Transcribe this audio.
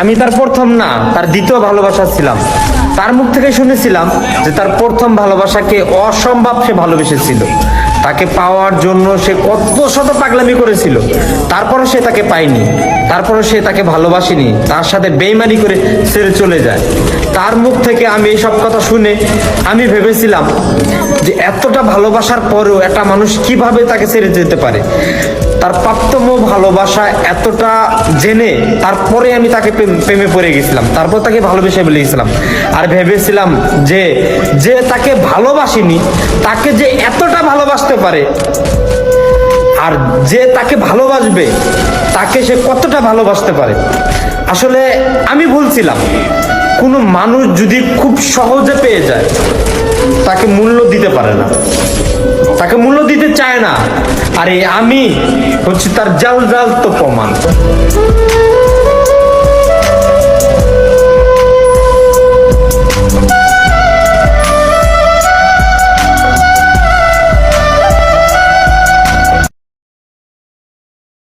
আমি তার প্রথম না, তার দ্বিতীয় ভালোবাসা ছিলাম। তার মুখ থেকে শুনেছিলাম যে তার প্রথম ভালোবাসাকে অসম্ভব সে ভালোবেসেছিল। তাকে পাওয়ার জন্য সে কত শত পাগলামি করেছিল। তারপরও সে তাকে পায়নি। তারপরও সে তাকে ভালোবাসেনি। তার সাথে বেইমানি করে ছেড়ে চলে যায়। তার মুখ থেকে আমি এই সব কথা শুনে আমি ভেবেছিলাম যে এতটা ভালোবাসার পরেও একটা মানুষ কীভাবে তাকে ছেড়ে যেতে পারে? তার প্রাপ্তম ভালোবাসা এতটা জেনে তারপরে আমি তাকে প্রেম- পড়ে গেছিলাম। তারপর তাকে ভালোবেসে ফেলে গেছিলাম আর ভেবেছিলাম যে যে তাকে ভালোবাসিনি, তাকে যে এতটা ভালোবাসতে পারে, আর যে তাকে ভালোবাসবে, তাকে সে কতটা ভালোবাসতে পারে? আসলে আমি ভুলছিলাম কোনো মানুষ যদি খুব সহজে পেয়ে যায়, তাকে মূল্য দিতে পারে না। তাকে মূল্য দিতে চায় না। আরে আমি হচ্ছে তার জাল জাল তো প্রমাণ।